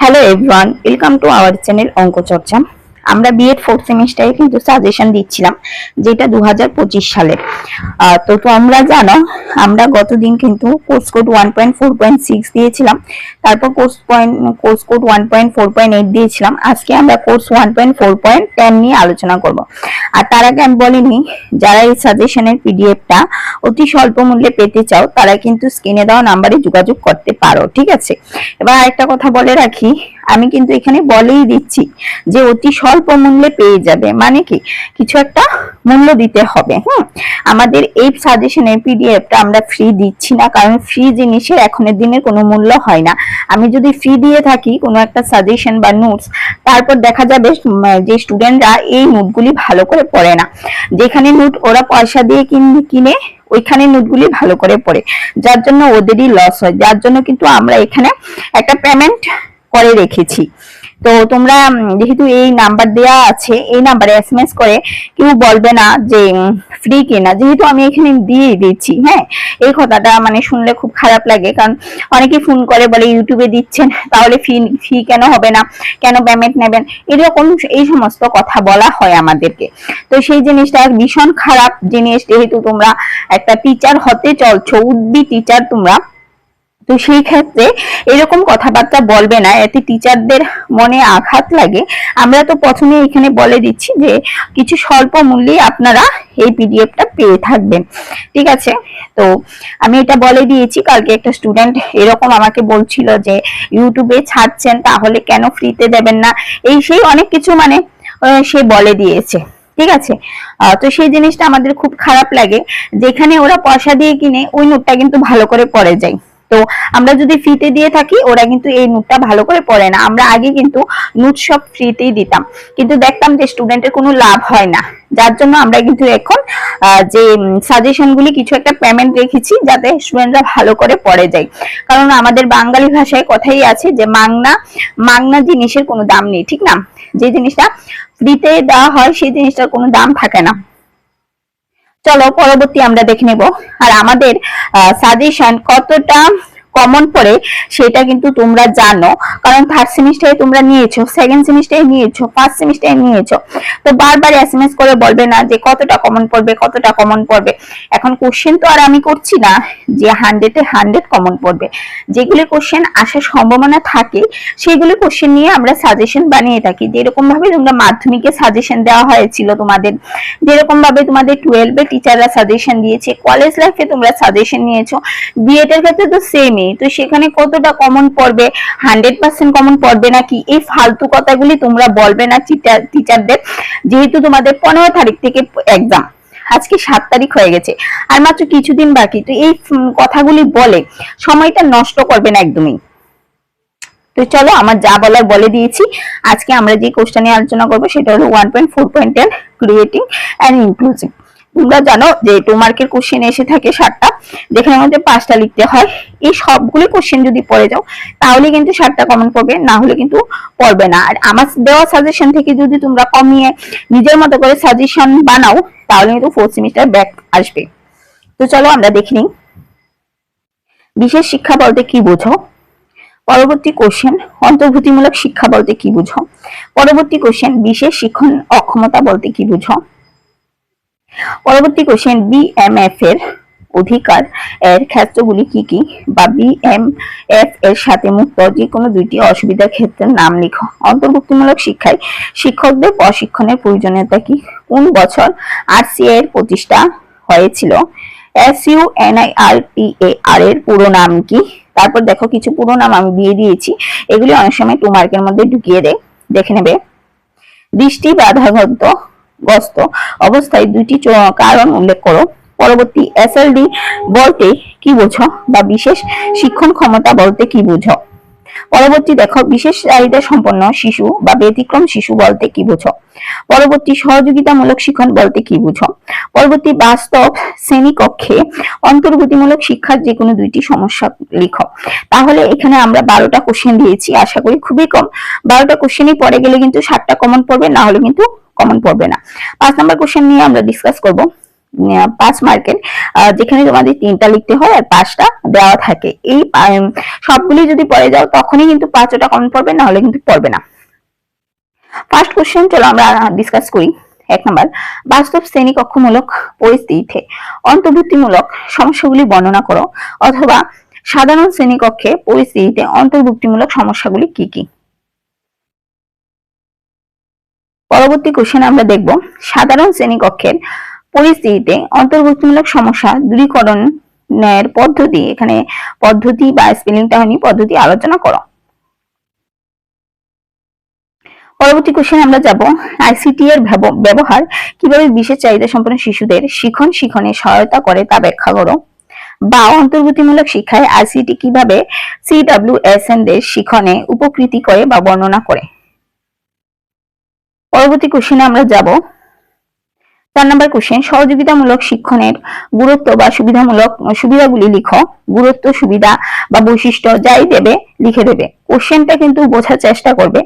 Hello everyone welcome to our channel Anka Charcha আমরা B Ed fourth সেমিস্টারে কিন্তু suggestion দিচ্ছিলাম, যেটা দু সালে। তো তোমরা জানো, আমরা গতদিন কিন্তু কোর্স কোড ওয়ান দিয়েছিলাম, তারপর course point course code one দিয়েছিলাম। আজকে আমরা কোর্স ওয়ান নিয়ে আলোচনা করব। আর তার আগে আমি বলিনি, যারা এই সাজেশনের পিডিএফটা অতি স্বল্প মূল্যে পেতে চাও, তারা কিন্তু স্ক্রিনে দেওয়া নাম্বারে যোগাযোগ করতে পারো, ঠিক আছে? এবার আরেকটা কথা বলে রাখি আমি কিন্তু এখানে বলেই দিচ্ছি যে অতি স্বল্প মূল্যে পেয়ে যাবে। মানে কি? কিছু একটা মূল্য দিতে হবে, হুম? আমাদের এই সাজেশনের পিডিএফটা আমরা ফ্রি দিচ্ছি না, কারণ ফ্রি জিনিসের এখনের দিনের কোনো মূল্য হয় না। আমি যদি ফ্রি দিয়ে থাকি কোনো একটা সাজেশন বা নোটস তারপর দেখা যাবে যে স্টুডেন্টরা এই নোটগুলি ভালো করে পড়ে না। যেখানে নোট ওরা পয়সা দিয়ে কিনে ওইখানে নোটগুলি ভালো করে পড়ে। যার জন্য ওদেরই লস হয়। যার জন্য কিন্তু আমরা এখানে একটা পেমেন্ট করে রেখেছি। তো তোমরা যেহেতু এই নাম্বার দেয়া আছে, এই নাম্বারে এসএমএস করে কেউ বলবে না যে ফ্রি কিনা। যেহেতু আমি এখানে দিয়ে দিচ্ছি হ্যাঁ? এই কথাটা মানে শুনলে খুব খারাপ লাগে, কারণ অনেকে ফোন করে, বলে ইউটিউবে দিচ্ছেন, তাহলে ফি ফি কেন হবে না? কেন পেমেন্ট নেবেন? এরকম এই সমস্ত কথা বলা হয় আমাদেরকে। তো সেই জিনিসটা ভীষণ খারাপ জিনিস, যেহেতু তোমরা একটা টিচার হতে চলছো উদ্বি টিচার তোমরা তো সেই ক্ষেত্রে এরকম কথাবার্তা বলবে না। এতে টিচারদের মনে আঘাত লাগে। আমরা তো প্রথমে এখানে বলে দিচ্ছি যে, কিছু স্বল্প মূল্যে আপনারা এই পিডিএফটা পেয়ে থাকবেন। ঠিক আছে? তো আমি এটা বলে দিয়েছি। কালকে একটা স্টুডেন্ট এরকম আমাকে বলছিল যে ইউটিউবে ছাড়ছেন, তাহলে কেন ফ্রিতে দেবেন না? এই সেই অনেক কিছু মানে সে বলে দিয়েছে। ঠিক আছে? তো সেই জিনিসটা আমাদের খুব খারাপ লাগে। যেখানে ওরা পয়সা দিয়ে কিনে, ওই নোটটা কিন্তু ভালো করে পড়ে যায়। তো আমরা যদি ফ্রিতে দিয়ে থাকি, ওরা কিন্তু এই নোটটা ভালো করে পড়ে না। আমরা আগে কিন্তু নোট সব ফ্রিতেই দিতাম। কিন্তু দেখতাম যে স্টুডেন্টের কোনো লাভ হয় না। যার জন্য আমরা কিন্তু এখন যে সাজেশন গুলি কিছু একটা পেমেন্ট রেখেছি, যাতে স্টুডেন্টরা ভালো করে পড়ে যায়। কারণ আমাদের বাঙালি ভাষায় কথাই আছে যে, মাংনা মাংনা জিনিসের কোনো দাম নেই, ঠিক না? যে জিনিসটা ফ্রিতে দেওয়া হয়, সেই জিনিসটার কোনো দাম থাকে না। চলো পরবর্তী আমরা দেখে নেব। আর আমাদের সাজেশন কতটা কমন পড়ে, সেটা কিন্তু তোমরা জানো। কারণ থার্ড সেমিস্টারে তোমরা নিয়েছো সেকেন্ড সেমিস্টারে নিয়েছো ফার্স্ট সেমিস্টারে নিয়েছো। তো বারবার এসএমএস করে বলবে না যে কতটা কমন পড়বে, কতটা কমন পড়বে। এখন কোশ্চেন তো আর আমি করছি না যে হান্ড্রেডে হান্ড্রেড কমন পড়বে। যেগুলি কোশ্চেন আসার সম্ভাবনা থাকে, সেগুলি কোশ্চেন নিয়ে আমরা সাজেশন বানিয়ে থাকি। যেরকম ভাবে তোমরা মাধ্যমিকে সাজেশন দেওয়া হয়েছিল তোমাদের যেরকম ভাবে তোমাদের টুয়েলভে টিচাররা সাজেশন দিয়েছে কলেজ লাইফে তোমরা সাজেশন নিয়েছো বিএড এর ক্ষেত্রে তো সেমই তো সেখানে কতটা কমন পড়বে? হান্ড্রেড পার্সেন্ট কমন পড়বে নাকি? এই ফালতু কথাগুলি তোমরা বলবে না টিচারদের যেহেতু তোমাদের পনেরো তারিখ থেকে এক্সাম আজকে সাত তারিখ হয়ে গেছে। আর মাত্র কিছুদিন বাকি। তো এই কথাগুলি বলে সময়টা নষ্ট করবে না একদমই। তো চলো, আমার যা বলার বলে দিয়েছি। আজকে আমরা যে কোশ্চেন নিয়ে আলোচনা করব, সেটা হলো one point four point ten creating and inclusive তোমরা জানো যে টু মার্কের কোশ্চেন এসে থাকে সাতটা, যেখানে মধ্যে পাঁচটা লিখতে হয়। এই সবগুলো কোশ্চেন যদি পড়ে যাও, তাহলে কিন্তু সাতটা কমন পড়বে, না হলে কিন্তু পড়বে না। আর আমার দেওয়া সাজেশন থেকে যদি তোমরা কমিয়ে নিজের মতো করে সাজেশন বানাও, তাহলে কিন্তু ফোর্থ সেমিস্টার ব্যাক আসবে। তো চলো আমরা দেখে নিই। বিশেষ শিক্ষা বলতে কি বোঝো? পরবর্তী কোশ্চেন অন্তর্ভুক্তিমূলক শিক্ষা বলতে কি বুঝো? পরবর্তী কোশ্চেন বিশেষ শিক্ষণ অক্ষমতা বলতে কি বুঝো? পরবর্তী কোশ্চেন বিএমএফ এর অধিকার এর ক্ষেত্রগুলি কি কি? বা বিএমএফ এর সাথে মুক্ত যে কোনো দুইটি অসুবিধার ক্ষেত্রের নাম লিখো। অন্তর্ভুক্তিমূলক শিক্ষায় শিক্ষকদের প্রশিক্ষণের প্রয়োজনীয়তা কি? কোন বছর আরসিএ এর প্রতিষ্ঠা হয়েছিল? S U N I R T A R এর পুরো নাম কি? তারপর দেখো কিছু পুরো নাম আমি দিয়ে দিয়েছি। এগুলি অনেক সময় টু মার্কের মধ্যে ঢুকিয়ে দেয় দেখে নেবে। দৃষ্টি বাধাগ্রস্ত গ্রস্ত অবস্থায় দুইটি কারণ উল্লেখ করো। পরবর্তী এসএলডি বলতে কি বোঝো বা বিশেষ শিক্ষণ ক্ষমতা বলতে কি বুঝো? পরবর্তী দেখো, বিশেষ চাহিদা সম্পন্ন শিশু বা ব্যতিক্রম শিশু বলতে কি বুঝো? পরবর্তী সহযোগিতামূলক শিক্ষণ বলতে কি বুঝো? পরবর্তী বাস্তব শ্রেণীকক্ষে অন্তর্ভুক্তিমূলক শিক্ষার যে কোনো দুইটি সমস্যা লিখো। তাহলে এখানে আমরা বারোটা কোশ্চেন দিয়েছি, আশা করি খুবই কম। বারোটা কোশ্চেনই পরে গেলে কিন্তু সাতটা কমন পড়বে, না হলে কিন্তু কমন পড়বে না। পাঁচ নাম্বার কোশ্চেন নিয়ে আমরা ডিসকাস করব। পাঁচ মার্কের যেখানে তোমাদের তিনটা লিখতে হয় আর পাঁচটা দেওয়া থাকে। এই সবগুলি যদি পড়ে যাও, তখনই কিন্তু পাঁচ ওটা কমন পড়বে না হলে কিন্তু পড়বে না। ফার্স্ট কোশ্চেন চলো আমরা ডিসকাস করি। এক নম্বর, বাস্তব শ্রেণীকক্ষমূলক পরিস্থিতিতে অন্তর্ভুক্তিমূলক সমস্যাগুলি বর্ণনা করো, অথবা সাধারণ শ্রেণীকক্ষে পরিস্থিতিতে অন্তর্ভুক্তিমূলক সমস্যাগুলি কি কি? পরবর্তী কোশ্চেন আমরা দেখব, সাধারণ শ্রেণীকক্ষের পরিস্থিতিতে অন্তর্ভুক্তিমূলক সমস্যা দূরীকরণ দূরীকরণের পদ্ধতি, এখানে পদ্ধতি বা স্পেলিংটা হয়নি, পদ্ধতি আলোচনা করো। পরবর্তী কোশ্চেন আমরা যাব আইসিটি এর ব্যবহার কীভাবে বিশেষ চাহিদা সম্পন্ন শিশুদের শিখন শিখনে সহায়তা করে তা ব্যাখ্যা করো। বা অন্তর্ভুক্তিমূলক শিক্ষায় আইসিটি কীভাবে সিডব্লিউএসএন দের শিখনে উপকৃতি করে বা বর্ণনা করে। পরবর্তী কোশ্চেনে আমরা যাব। চার নম্বর কোশ্চেন সহযোগিতামূলক শিক্ষণের গুরুত্ব বা সুবিধামূলক সুবিধাগুলি লিখো। গুরুত্ব, সুবিধা বা বৈশিষ্ট্য যাই দেবে, লিখে দেবে। কোশ্চেনটা কিন্তু বোঝার চেষ্টা করবে।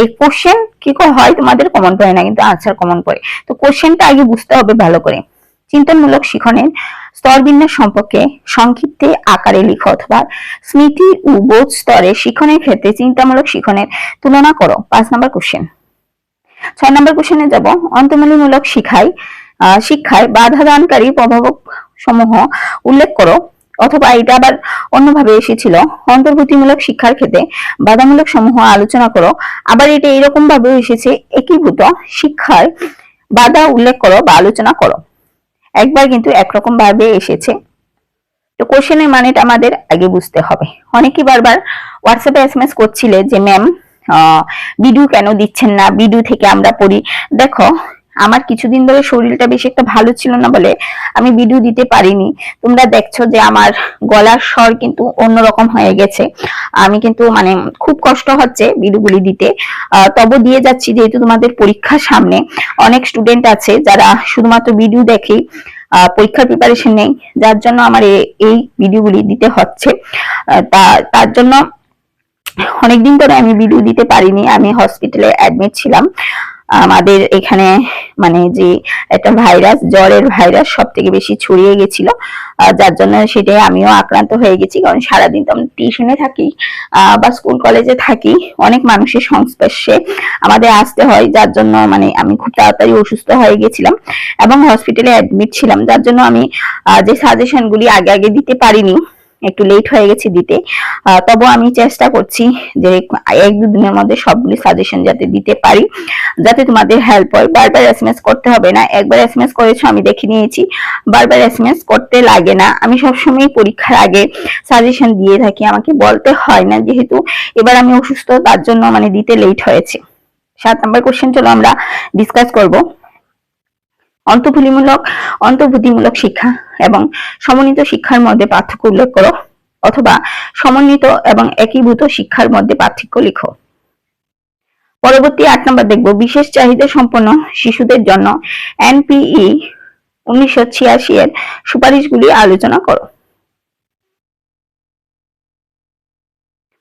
এই কোশ্চেন কি হয় তোমাদের কমন পড়ে না, কিন্তু আনসার কমন পড়ে। তো কোশ্চেনটা আগে বুঝতে হবে ভালো করে। চিন্তনমূলক শিখনের স্তরবিন্যাস সম্পর্কে সংক্ষিপ্তে আকারে লিখো অথবা স্মৃতি ও বোধ স্তরে শিখনের ক্ষেত্রে চিন্তামূলক শিখনের তুলনা করো। পাঁচ নম্বর কোশ্চেন ছয় নম্বর কোশ্চেনে যাব। অন্তর্মূলমূলক শিখায় শিক্ষায় বাধা দানকারী প্রভাবক সমূহ উল্লেখ করো। অথবা এটা আবার অন্যভাবে এসেছিল। অন্তর্ভুক্তিমূলক শিক্ষার ক্ষেত্রে বাধামূলক সমূহ আলোচনা করো। আবার এটা এরকম ভাবে এসেছে, একীভূত শিক্ষার বাধা উল্লেখ করো বা আলোচনা করো। একবার কিন্তু একরকম ভাবে এসেছে। তো কোশ্চেনের মানেটা আমাদের আগে বুঝতে হবে। অনেকেই বারবার হোয়াটসঅ্যাপে এসএমএস করছিলে যে ম্যাম ভিডিও কেন দিচ্ছেন না? ভিডিও থেকে আমরা পড়ি। দেখো, আমার কিছুদিন ধরে শরীরটা বেশি একটা ভালো ছিল না বলে আমি ভিডিও দিতে পারিনি। তোমরা দেখছ যে আমার গলার স্বর কিন্তু অন্যরকম হয়ে গেছে। আমি কিন্তু মানে খুব কষ্ট হচ্ছে ভিডিওগুলি দিতে। তবু দিয়ে যাচ্ছি যেহেতু তোমাদের পরীক্ষা সামনে। অনেক স্টুডেন্ট আছে যারা শুধুমাত্র ভিডিও দেখেই পরীক্ষার প্রিপারেশন নেই। যার জন্য আমার এই ভিডিওগুলি দিতে হচ্ছে। তা, তার জন্য অনেকদিন ধরে আমি ভিডিও দিতে পারিনি, আমি হসপিটালে অ্যাডমিট ছিলাম। আমাদের এখানে মানে যে একটা ভাইরাস জ্বরের ভাইরাস সব থেকে বেশি ছড়িয়ে গেছিল। যার জন্য সেটাই আমিও আক্রান্ত হয়ে গেছি, কারণ সারাদিন তো আমি টিউশনে থাকি বা স্কুল কলেজে থাকি, অনেক মানুষের সংস্পর্শে আমাদের আসতে হয়। যার জন্য মানে আমি খুব তাড়াতাড়ি অসুস্থ হয়ে গেছিলাম এবং হসপিটালে অ্যাডমিট ছিলাম। যার জন্য আমি যে সাজেশনগুলি আগে আগে দিতে পারিনি একটু লেট হয়ে গেছে দিতে। তবু আমি চেষ্টা করছি যে এক দু দিনের মধ্যে সবগুলি সাজেশন যাতে দিতে পারি, যাতে তোমাদের হেল্প হয়। বারবার এসএমএস করতে হবে না। একবার এসএমএস করেছ, আমি দেখে নিয়েছি। বারবার এসএমএস করতে লাগে না। আমি সবসময় পরীক্ষার আগে সাজেশন দিয়ে থাকি। আমাকে বলতে হয় না, যেহেতু এবার আমি অসুস্থ, তার জন্য মানে দিতে লেট হয়েছে। সাত নম্বর কোশ্চেন চলো আমরা ডিসকাস করব। অন্তর্ভুতিমূলক অন্তর্ভুতিমূলক শিক্ষা এবং সমন্বিত শিক্ষার মধ্যে পার্থক্য উল্লেখ করো অথবা সমন্বিত এবং একীভূত শিক্ষার মধ্যে পার্থক্য লিখো। পরবর্তী আট নম্বর দেখব। বিশেষ চাহিদা সম্পন্ন শিশুদের জন্য এনপিই উনিশশো ছিয়াশি এর সুপারিশগুলি আলোচনা করো।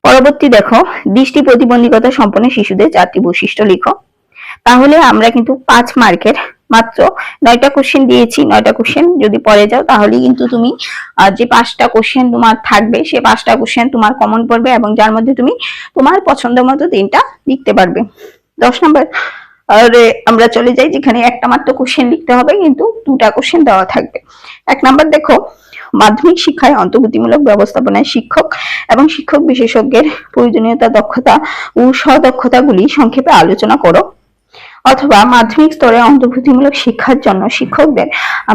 পরবর্তী দেখো, দৃষ্টি প্রতিবন্ধকতা সম্পন্ন শিশুদের চারটি বৈশিষ্ট্য লিখো। তাহলে আমরা কিন্তু পাঁচ মার্কের মাত্র নয়টা কোশ্চেন দিয়েছি, নয়টা কোশ্চেন যদি পড়ে যাও তাহলে কিন্তু তুমি যে পাঁচটা কোশ্চেন তোমার থাকবে, সে পাঁচটা কোশ্চেন তোমার কমন পড়বে এবং যার মধ্যে তুমি তোমার পছন্দ মতো তিনটা লিখতে পারবে। দশ নম্বর আমরা চলে যাই যেখানে একটা মাত্র কোশ্চেন লিখতে হবে, কিন্তু দুটা কোশ্চেন দেওয়া থাকবে। এক নাম্বার দেখো, মাধ্যমিক শিক্ষায় অন্তর্ভুক্তিমূলক ব্যবস্থাপনায় শিক্ষক এবং শিক্ষক বিশেষজ্ঞের প্রয়োজনীয়তা দক্ষতা ও সদক্ষতাগুলি সংক্ষেপে আলোচনা করো। অথবা মাধ্যমিক স্তরে অন্তর্ভুক্তিমূলক শিক্ষার জন্য শিক্ষকদের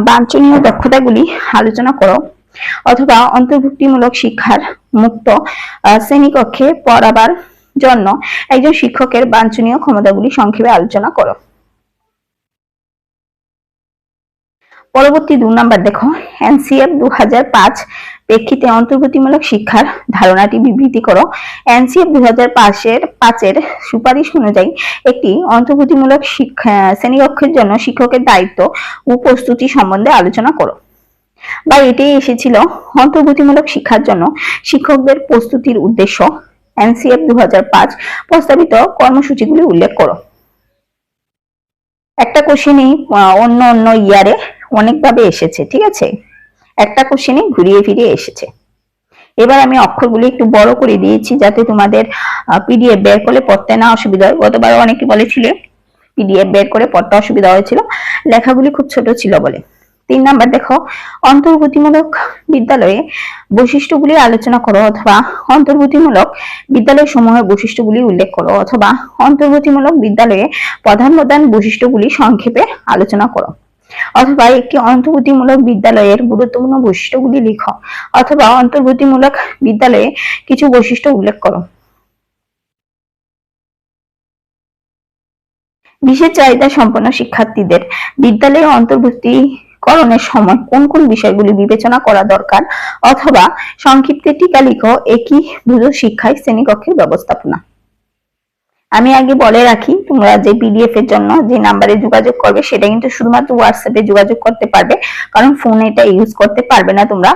বাঞ্ছনীয় দক্ষতাগুলি আলোচনা করো। অথবা অন্তর্ভুক্তিমূলক শিক্ষার মুক্ত শ্রেণীকক্ষে পড়াবার জন্য একজন শিক্ষকের বাঞ্ছনীয় ক্ষমতাগুলি সংক্ষেপে আলোচনা করো। পরবর্তী দু নাম্বার দেখো, এনসিএফ দু হাজার পাঁচ প্রেক্ষিতে অন্তর্ভুক্তিমূলক শিক্ষার ধারণাটি বিবৃতি করো। এনসিএফ দু হাজার পাঁচের পাঁচের সুপারিশ অনুযায়ী একটি অন্তর্ভুক্তিমূলক শিক্ষা শ্রেণীকক্ষের জন্য শিক্ষকের দায়িত্ব ও প্রস্তুতি সম্বন্ধে আলোচনা করো। বা এটি এসেছিল অন্তর্ভুক্তিমূলক শিক্ষার জন্য শিক্ষকদের প্রস্তুতির উদ্দেশ্য। এনসিএফ দু হাজার পাঁচ প্রস্তাবিত কর্মসূচিগুলি উল্লেখ করো। একটা কোশ্চেনই অন্য অন্য ইয়ারে অনেকভাবে এসেছে, ঠিক আছে? একটা কোশ্চেনে ঘুরিয়ে ফিরিয়ে এসেছে। এবার আমি অক্ষরগুলি একটু বড় করে দিয়েছি যাতে তোমাদের পিডিএফ বের করলে পড়তে না অসুবিধা হয়। গতবার অনেকে বলেছিলে পিডিএফ বের করে পড়তে অসুবিধা হয়েছিল। লেখাগুলি খুব ছোট ছিল বলে। তিন নাম্বার দেখো, অন্তর্ভুক্তিমূলক বিদ্যালয়ে বৈশিষ্ট্যগুলি আলোচনা করো অথবা অন্তর্ভুক্তিমূলক বিদ্যালয় সমূহের বৈশিষ্ট্যগুলি উল্লেখ করো অথবা অন্তর্ভুক্তিমূলক বিদ্যালয়ে প্রধান প্রধান বৈশিষ্ট্যগুলি সংক্ষেপে আলোচনা করো। অথবা একটি অন্তর্ভুক্তিমূলক বিদ্যালয়ের গুরুত্বপূর্ণ বৈশিষ্ট্যগুলি লিখো, অথবা অন্তর্ভুক্তিমূলক বিদ্যালয়ে কিছু বৈশিষ্ট্য উল্লেখ করো। বিশেষ চাহিদা সম্পন্ন শিক্ষার্থীদের বিদ্যালয়ে অন্তর্ভুক্তিকরণের সময় কোন কোন বিষয়গুলি বিবেচনা করা দরকার, অথবা সংক্ষিপ্ত টিকা লিখো, একই বুঝো শিক্ষায় শ্রেণীকক্ষের ব্যবস্থাপনা। আমি আগে বলে রাখি, তোমরা যে পিডিএফ এর জন্য যে নাম্বারে যোগাযোগ করবে, সেটা কিন্তু শুধুমাত্র হোয়াটসঅ্যাপে যোগাযোগ করতে পারবে। কারণ ফোন এটা ইউজ করতে পারবে না তোমরা।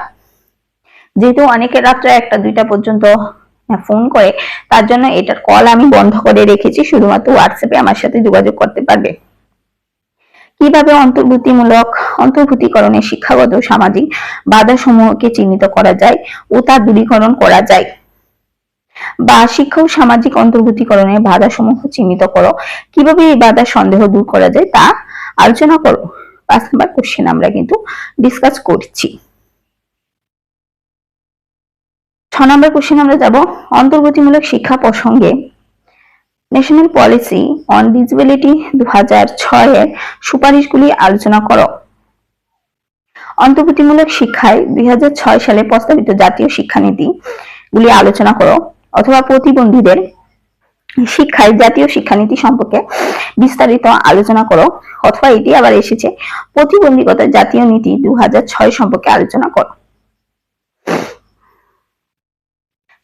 যেহেতু অনেকে রাত্রে একটা, দুইটা পর্যন্ত ফোন করে, তার জন্য এটার কল আমি বন্ধ করে রেখেছি, শুধুমাত্র হোয়াটসঅ্যাপে আমার সাথে যোগাযোগ করতে পারবে। কীভাবে অন্তর্ভুক্তিমূলক, অন্তর্ভুক্তিকরণে শিক্ষাগত, সামাজিক বাধা সমূহকে চিহ্নিত করা যায় ও তার দূরীকরণ করা যায়? বা শিক্ষা ও সামাজিক অন্তর্ভুক্তিকরণের বাধা সমূহ চিহ্নিত করো। কীভাবে এই বাধা সন্দেহ দূর করা যায় তা আলোচনা করো। পাঁচ নাম্বার কোশ্চেন আমরা কিন্তু ডিসকাস করছি। ছ নম্বর কোশ্চেন আমরা যাব অন্তর্গতিমূলক শিক্ষা প্রসঙ্গে। ন্যাশনাল পলিসি অন ডিসেবিলিটি দু হাজার ছয়ের সুপারিশগুলি আলোচনা করো। অন্তর্ভুক্তিমূলক শিক্ষায় দুই হাজার ছয় সালে প্রস্তাবিত জাতীয় শিক্ষানীতি গুলি আলোচনা করো। অথবা প্রতিবন্ধীদের শিক্ষায় জাতীয় শিক্ষানীতি সম্পর্কে বিস্তারিত আলোচনা করো, অথবা এটি আবার এসেছে প্রতিবন্ধীকতা জাতীয় নীতি দু সম্পর্কে আলোচনা করো।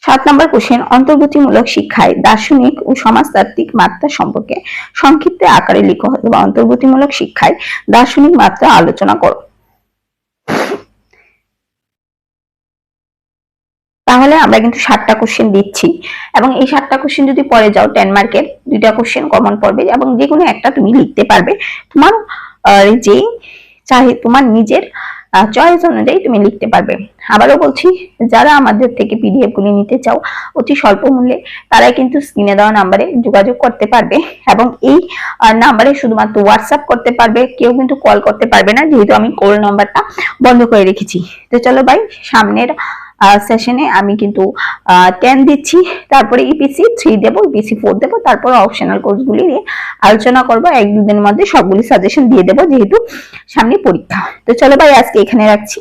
সাত নম্বর কোশ্চেন অন্তর্ভুক্তিমূলক শিক্ষায় দার্শনিক ও সমাজতাত্ত্বিক মাত্রা সম্পর্কে সংক্ষিপ্ত আকারে লিখো, অথবা অন্তর্ভুক্তিমূলক শিক্ষায় দার্শনিক মাত্রা আলোচনা করো। তাহলে আমরা কিন্তু সাতটা কোশ্চেন দিচ্ছি। এবং এই সাতটা কোশ্চেন যদি পরে যাও টেন মার্কের দুইটা কোশ্চেন কমন পড়বে এবং যে কোনো একটা তুমি লিখতে পারবে। তোমার যে চাহে, তোমার নিজের চয়েস অনুযায়ী তুমি লিখতে পারবে। আবারও বলছি, যারা আমাদের থেকে পিডিএফ গুলি নিতে চাও, অতি স্বল্প মূল্যে তারাই কিন্তু স্ক্রিনে দেওয়া নাম্বারে যোগাযোগ করতে পারবে এবং এই নাম্বারে শুধুমাত্র হোয়াটসঅ্যাপ করতে পারবে, কেউ কিন্তু কল করতে পারবে না, যেহেতু আমি কল নাম্বারটা বন্ধ করে রেখেছি। তো চলো ভাই, সামনের সেশনে আমি কিন্তু টেন দিচ্ছি। তারপরে ইপিসি থ্রি দেবো ইপিসি ফোর দেবো। তারপরে অপশনাল কোর্সগুলি নিয়ে আলোচনা করব। এক দুদিনের মধ্যে সবগুলি সাজেশন দিয়ে দেবো যেহেতু সামনে পরীক্ষা। তো চলো ভাই, আজকে এখানে রাখছি।